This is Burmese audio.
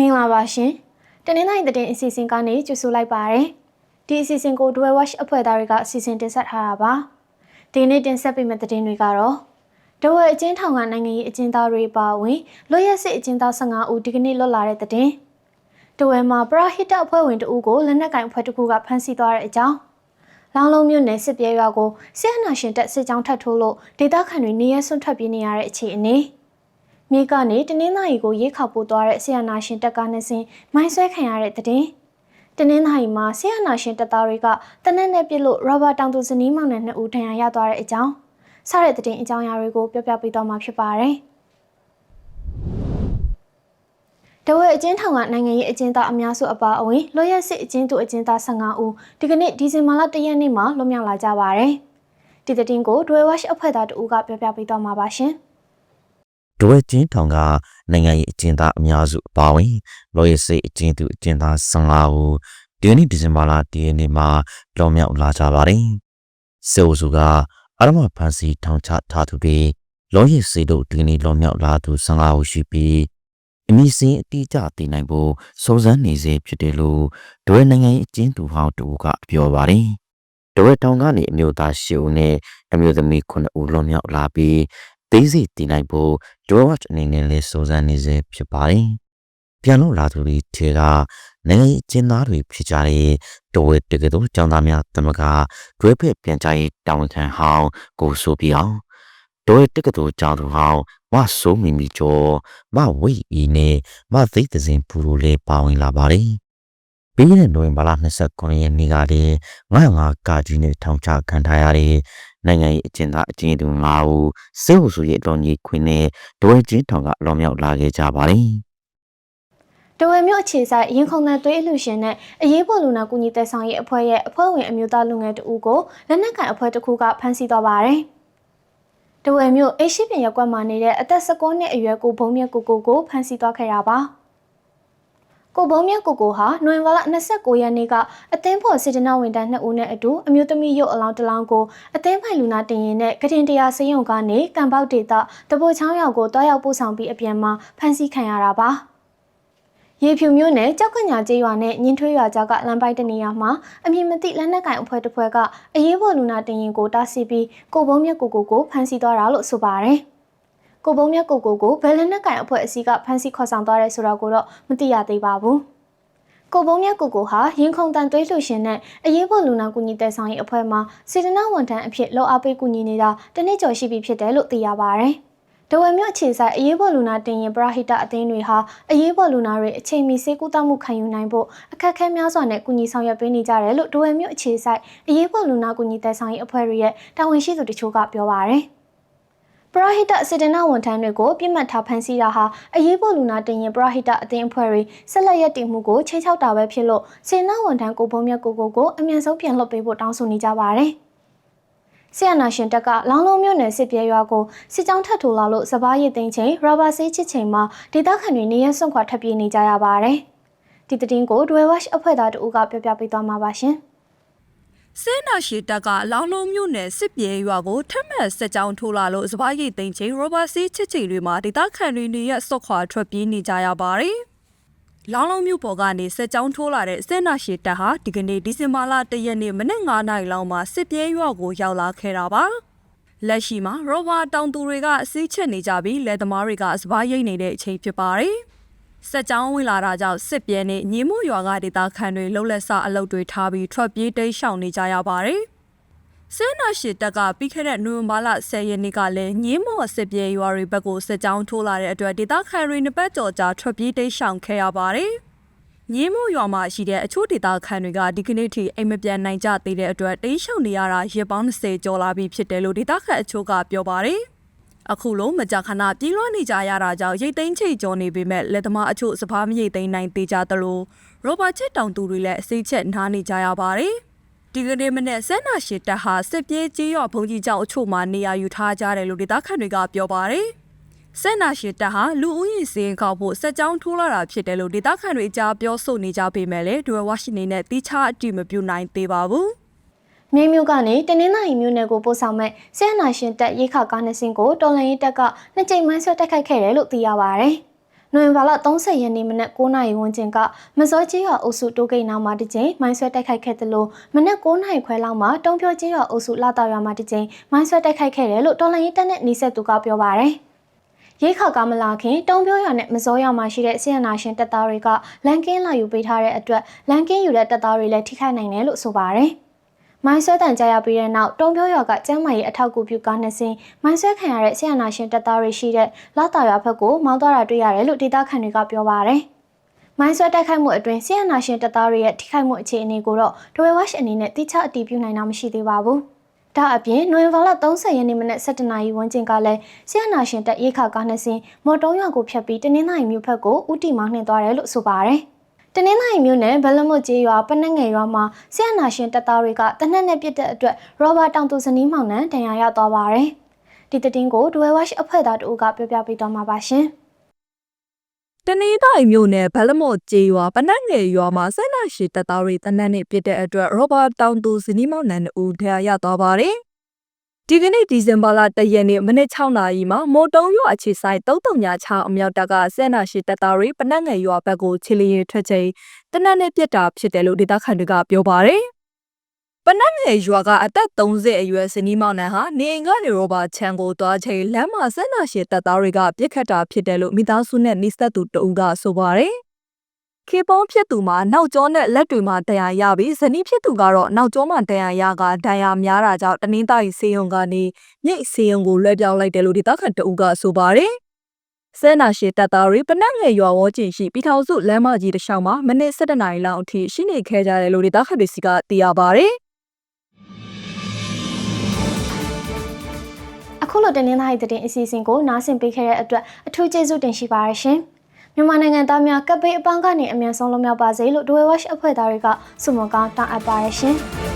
မင်္ဂလာပါရှင်တနင်္လာနေ့တဲ့အစီအစဉ်ကနေကြိုဆိုလိုက်ပါရစေဒီအစီအစဉ်ကို Dual Watch အဖွဲ့သားတွေကအစီအစဉ်တင်ဆက်ထားတာပါဒီနေ့တင်ဆက်ပေးမယ့်သတင်းတွေကတော့ဒဝဲအချင်းထောင်ကနိုင်ငံရေးအကျဉ်းသားတွေပါဝင်လွတ်ရက်စစ်အကျဉ်းသား15ဦးဒီကနေ့လွတ်လာတဲ့သတင်းဒဝဲမှာပရာဟိတအဖွဲ့ဝင်တဦးကိုလက်နက်ကင်အဖွဲ့တစ်ခုကဖမ်းဆီးသွားတဲ့အကြောင်းလောင်လုံးမြို့နယ်စစ်ပြေးရွာကိုစစ်အာဏာရှင်တပ်စစ်ကြောင်းထပ်ထိုးလို့ဒေသခံတွေနေရဆွန့်ထွက်ပြေးနေရတဲ့အခြေအနေ။ မြေကနေတနင်္သာရီကိုရိတ်ခါပို့သွားတဲ့ဆီယနာရှင်တပ်ကားနှစ်စင်းမိုင်းဆွဲခံရတဲ့တဲ့တနင်္သာရီမှာဆီယနာရှင်တပ်သားတွေကတနက်နဲ့ပြစ်လို့ရောဘာတောင်သူဇနီးမောင်နဲ့နှစ်ဦးထဏ်ရာရသွားတဲ့အကြောင်းစတဲ့တဲ့အကြောင်းအရာတွေကိုပြောပြပေးသွားမှာဖြစ်ပါတယ်တဝဲအကျဉ်းထောင်ကနိုင်ငံရေးအကျဉ်းသားအများစုအပါအဝင်လွတ်ရက်စစ်အကျဉ်းသူအကျဉ်းသား15ဦးဒီကနေ့ဒီဇင်ဘာလ1ရက်နေ့မှာလွတ်မြောက်လာကြပါတယ်။ဒီတဲ့င်းကိုဒွေဝက်အဖွဲ့သားတဦးကပြောပြပေးသွားမှာပါရှင်။ ဒဝဲကျင်းထောင်ကနိုင်ငံရေးအကျဉ်းသားအများစုအပါအဝင်လော်ရစိတ်အကျဉ်းသူအကျဉ်းသား15ဦးဒီနေ့ဒီဇင်ဘာလ10ရက်နေ့မှာလောမြောက်လာကြပါတယ်။စေအိုစုကအရမဖန်စီထောင်ချထားသူတွေလော်ရစိတ်တို့ဒီနေ့လောမြောက်လာသူ15ဦးရှိပြီးအမည်စင်းအတိအကျသိနိုင်ဖို့စုံစမ်းနေစေဖြစ်တယ်လို့ဒဝဲနိုင်ငံရေးအကျဉ်းသူဟောင်းတူကပြောပါတယ်။ဒဝဲတောင်ကနေအမျိုးသား၈ဦးနဲ့အမျိုးသမီး9ဦးလွန်မြောက်လာပြီး သေးစိတ်တည်နိုင်ဖို့ George အနေနဲ့လည်းစုံစမ်းနေစေဖြစ်ပါတယ်။ပြန်လို့လာသူတွေထေကနိုင်ငံရေးကျင်းသားတွေဖြစ်ကြတဲ့တော်ဝဲတကယ်တော့ကျောင်းသားများတမကတွဲဖက်ပြန်ကြရေးတောင်းခံဟောင်းကိုဆိုပြအောင်တော်ဝဲတကယ်တော့ကျောင်းသူဟောင်းမဆိုးမီမီကျော်မဝိအီနဲ့မသိတဲ့စဉ်ပူလိုလေးပါဝင်လာပါတယ်။ပြီးတဲ့နိုဝင်ဘာလ29ရက်နေ့ကလည်း905ကာကြီးနဲ့ထောင်ချခံထားရတဲ့ နိုင်ငံရေးအကျဉ်းသားအကျဉ်းသူ၅ဦးစစ်အုပ်စုရဲ့အတော်ကြီးခွင်းနဲ့ဒဝဲချင်းထောင်ကအလောမြောက်လာခဲ့ကြပါတယ်။တဝဲမြို့အခြေဆိုင်ရင်ခုန်တဲ့သွေးအလှရှင်နဲ့အရေးပေါ်လူနာကူညီတဲ့ဆောင်ရဲ့အဖွဲ့ရဲ့အဖွဲ့ဝင်အမျိုးသားလူငယ်တဦးကိုလက်နက်ကန်အဖွဲ့တစ်ခုကဖမ်းဆီးသွားပါတယ်။တဝဲမြို့အိရှိပြင်ရက်ကွက်မှာနေတဲ့အသက်16နှစ်အရွယ်ကိုဘုံမြက်ကိုကိုကိုဖမ်းဆီးသွားခဲ့တာပါ။ ကိုဘုံမြတ်ကိုကိုဟာနိုဝင်ဘာလ29ရက်နေ့ကအသင်းဖော်စေတနာဝန်ထမ်း2ဦးနဲ့အတူအမျိုးသမီးရုပ်အလောင်းတစ်လောင်းကိုအသင်းဖိုင်လူနာတင်ရင်နဲ့ကတင်တရားစေယုံကနေကံပေါက်ဒေတာတပိုချောင်းရောက်ကိုတွားရောက်ပို့ဆောင်ပြီးအပြန်မှာဖမ်းဆီးခံရတာပါရေဖြူမျိုးနဲ့ကြောက်ခွညာကျေးရွာနဲ့ညင်ထွေးရွာကြားကလမ်းပိုက်တနေရာမှာအမည်မသိလက်နက်ကင်အဖွဲ့တစ်ဖွဲ့ကအရေးပေါ်လူနာတင်ရင်ကိုတားဆီးပြီးကိုဘုံမြတ်ကိုကိုကိုဖမ်းဆီးသွားတာလို့ဆိုပါတယ်။ ကိုဘုံမြတ်ကိုကိုကိုဘယ်လက်နက်ကင်အဖွဲ့အစည်းကဖမ်းဆီးခေါ်ဆောင်သွားရဲဆိုတော့ကိုတော့မသိရသေးပါဘူး။ကိုဘုံမြတ်ကိုကိုဟာရင်ခုန်တန်သွေးလှူရှင်နဲ့အရေးပေါ်လူနာကူညီတဲ့ဆောင်ရေးအဖွဲ့မှာစေတနာဝန်ထမ်းအဖြစ်လှော်အားပေးကူညီနေတာတနစ်ကျော်ရှိပြီဖြစ်တယ်လို့သိရပါဗျ။ဒဝဲမြို့အခြေဆိုင်အရေးပေါ်လူနာတင်ရင်ပရဟိတအသင်းတွေဟာအရေးပေါ်လူနာတွေအချိန်မီစေကူတောက်မှုခံယူနိုင်ဖို့အခက်အခဲများစွာနဲ့ကူညီဆောင်ရွက်ပေးနေကြတယ်လို့ဒဝဲမြို့အခြေဆိုင်အရေးပေါ်လူနာကူညီတဲ့ဆောင်ရေးအဖွဲ့တွေရဲ့တာဝန်ရှိသူတချို့ကပြောပါရယ်။ ပရဟိတစေတနာဝန်ထမ်းတွေကိုပြစ်မှတ်ထားဖမ်းဆီးတာဟာအရေးပေါ်လူနာတင်ရင်ပရဟိတအသင်းအဖွဲ့တွေဆက်လက်ရည်တည်မှုကိုချိန်ချောက်တာပဲဖြစ်လို့စေနာဝန်ထမ်းကိုဘုံမြတ်ကိုကိုကိုအမြန်ဆုံးပြန်လွှတ်ပေးဖို့တောင်းဆိုနေကြပါတယ်။ဆီယနာရှင်တက်ကလောင်းလုံးမြို့နယ်စစ်ပြေးရွာကိုစစ်ကြောင်းထပ်ထိုးလာလို့စပားရည်သိမ်းချိန်ရာဘာဆေးချစ်ချိန်မှာဒေသခံတွေနေရဆွန့်ခွာထပ်ပြေးနေကြရပါတယ်။ဒီသတင်းကို Dwell Watch အဖွဲ့သားတို့ကပြောပြပေးသွားမှာပါရှင်။ စဲနာရှိတက်ကလောင်းလုံးမြို့နယ်စစ်ပြေရွာကိုထက်မှတ်စက်ကြောင်းထိုးလာလို့စပားရိတ်သိမ်းချိန်ရောဘာစီးချစ်ချိန်တွေမှာဒေသခံတွေနေရဆော့ခွာထွက်ပြေးနေကြရပါတယ်။လောင်းလုံးမြို့ပေါ်ကနေစက်ကြောင်းထိုးလာတဲ့စဲနာရှိတက်ဟာဒီကနေ့ဒီဇင်ဘာလ၁ရက်နေ့မနက်9:00နာရီလောက်မှာစစ်ပြေရွာကိုရောက်လာခဲ့တာပါ။လက်ရှိမှာရောဘာတောင်သူတွေကအစည်းချက်နေကြပြီးလက်သမားတွေကစပားရိတ်နေတဲ့အချိန်ဖြစ်ပါတယ်။ စက်ကြောင်းဝင်လာတာကြောင့်စစ်ပြဲနဲ့ညီမို့ရွာကဒေသခံတွေလှုပ်လက်ဆအလုပ်တွေထားပြီးထွက်ပြေးတိမ်းရှောင်နေကြရပါတယ်။စဲနာရှိတက်ကပြီးခဲ့တဲ့နိုဝင်ဘာလ10ရက်နေ့ကလည်းညင်းမော်စစ်ပြေရွာတွေဘက်ကိုစစ်ကြောင်းထိုးလာတဲ့အတွက်ဒေသခံတွေနှစ်ပတ်ကျော်ကြာထွက်ပြေးတိမ်းရှောင်ခဲ့ရပါတယ်။ညင်းမို့ရွာမှာရှိတဲ့အချို့ဒေသခံတွေကဒီကနေ့ထိအိမ်မပြန်နိုင်ကြသေးတဲ့အတွက်တိမ်းရှောင်နေရတာရက်ပေါင်း20ကျော်လာပြီဖြစ်တယ်လို့ဒေသခံအချို့ကပြောပါတယ်။ အခုလုံးမကြခဏပြေးလွှားနေကြရတာကြောင့်ရိတ်သိမ်းချိတ်ကြောနေပေမဲ့လက်သမားအချို့စပားမရိတ်သိမ်းနိုင်သေးကြသလိုရောဘာချစ်တောင်သူတွေလည်းအစိတ်ချက်နားနေကြရပါတယ်ဒီကနေ့မနေ့ဆန္ဒရှိတက်ဟာစစ်ပြေးကြီးရောဘုံကြီးကြောင့်အချို့မှာနေရာယူထားကြတယ်လို့ဒေသခံတွေကပြောပါတယ်ဆန္ဒရှိတက်ဟာလူဦးရေစင်းကောက်ဖို့စက်ကြောင်းထိုးလာတာဖြစ်တယ်လို့ဒေသခံတွေကြားပြောဆိုနေကြပေမဲ့လည်းဒွယ်ဝါရှင်နေနဲ့တိချအတိမပြုနိုင်သေးပါဘူး မြေမြို့ကနေတနင်္လာရီမြို့နယ်ကိုပို့ဆောင်မဲ့ဆရာနာရှင်တက်ရိခါကားနှစ်စင်းကိုတော်လန်ရေးတက်ကနှစ်ကြိမ်မှန်းဆွဲတိုက်ခိုက်ခဲ့တယ်လို့သိရပါဗျနိုဝင်ဘာလ30ရက်နေ့မနက်9:00နာရီဝန်းကျင်ကမစောကြီးရွာအုပ်စုတိုးဂိတ်နားမှာတစ်ကြိမ်မိုင်းဆွဲတိုက်ခိုက်ခဲ့တယ်လို့မနက်9:00နာရီခွဲလောက်မှာတုံးပြောကြီးရွာအုပ်စုလာတော်ရွာမှာတစ်ကြိမ်မိုင်းဆွဲတိုက်ခိုက်ခဲ့တယ်လို့တော်လိုင်းရေးတပ်နဲ့နှိဆက်သူကပြောပါရယ်ရိခါကမလာခင်တုံးပြောရွာနဲ့မစောရွာမှာရှိတဲ့ဆီယနာရှင်တပ်သားတွေကလန်ကင်းလာယူပေးထားတဲ့အတွက်လန်ကင်းယူတဲ့တပ်သားတွေလည်းထိခိုက်နိုင်တယ်လို့ဆိုပါရယ် မိုင်းဆွဲတန်ကြရပြီးတဲ့နောက်တုံပြောရွာကကျမ်းမာရေးအထောက်အကူပြုကားနှစ်စင်းမိုင်းဆွဲခံရတဲ့ဆီယနာရှင်တပ်သားတွေရှိတဲ့လာတာရွာဘက်ကိုမောင်းသွားတာတွေ့ရတယ်လို့ဒေသခံတွေကပြောပါရယ်မိုင်းဆွဲတိုက်ခိုက်မှုအတွင်းဆီယနာရှင်တပ်သားတွေရဲ့ထိခိုက်မှုအခြေအနေကိုတော့ဒဝဲဝက်ရှ်အနေနဲ့တိကျအတည်ပြုနိုင်တာမရှိသေးပါဘူး။ဒါအပြင်နိုဝင်ဘာလ30ရက်နေ့မနက်7:00နာရီဝန်းကျင်ကလည်းဆီယနာရှင်တပ်ရိခါကားနှစ်စင်းမော်တုံးရွာကိုဖျက်ပြီးတနင်္လာရီမြို့ဘက်ကိုဥတီမောင်းနှင်သွားတယ်လို့ဆိုပါရယ်။ တနင်္လာရီမြို့နယ်ဘလမွတ်ကျေးရွာပနက်ငယ်ရွာမှာဆရာနာရှင်တပ်သားတွေကတနက်နဲ့ပြစ်တဲ့အတွက်ရောဘာတောင်သူဇနီးမောင်နှံတန်ရာရသွားပါတယ်။ဒီတတင်ကိုဒွဲဝက်အဖွဲ့သားတို့ကပြောပြပေးသွားမှာပါရှင်။တနင်္သာရီမြို့နယ်ဘလမော့ကျေးရွာပနက်ငယ်ရွာမှာဆန္ဒရှိတပ်သားတွေတနက်နေ့ပြစ်တဲ့အတွက်ရောဘာတောင်သူဇနီးမောင်နှံတို့ဒဏ်ရာရသွားပါတယ်။ ဒီကနေ့ဒီဇင်ဘာလ၁ရက်နေ့မနက်6နာရီမှာမိုးတုံးရွာအခြေဆိုင်336အမြောက်တပ်ကဆန္ဒရှိတပ်သားတွေပနက်ငယ်ရွာဘက်ကိုခြေလျင်ထွက်ချိန်တနက်နေ့ပြစ်တာဖြစ်တယ်လို့ဒေသခံတွေကပြောပါတယ်။ပနက်ငယ်ရွာကအသက်30အရွယ်ဇနီးမောင်နှံဟာနေအိမ်ကနေရောဘာချန်ကိုသွားချိန်လမ်းမှာဆန္ဒရှိတပ်သားတွေကပြစ်ခတ်တာဖြစ်တယ်လို့မိသားစုနဲ့နှိစက်သူတဦးကဆိုပါတယ်။ ခေပုံးဖြစ်သူမှာနောက်ကျောနဲ့လက်တွေမှာဒဏ်ရာရပြီးဇနီးဖြစ်သူကတော့နောက်ကျောမှာဒဏ်ရာရကဒဏ်ရာများတာကြောင့်တနင်္သာရီစေယုံကနေမြိတ်စေယုံကိုလွှဲပြောင်းလိုက်တယ်လို့ဒေသခံတဦးကဆိုပါတယ်။ဆဲနာရှိတပ်သားတွေပနက်ငယ်ရွာဝေါကျင်ရှိပြည်ထောင်စုလမ်းမကြီးတစ်လျှောက်မှာမိနစ်7နာရီလောက်အထိရှိနေခဲ့ကြတယ်လို့ဒေသခံတွေစီကသိရပါတယ်။အခုလိုတင်းနှင်းသားရဲ့တင်အစီအစဉ်ကိုနားဆင်ပေးခဲ့တဲ့အတွက်အထူးကျေးဇူးတင်ရှိပါရရှင်။ မြန်မာနိုင်ငံသားများကပ်ဘေးအပန်းကနေအမြန်ဆုံးလွတ်မြောက်ပါစေလို့ဒွဲဝက်အဖွဲ့သားတွေကဆုမွန်ကောင်းတောင်းအပ်ပါရရှင်။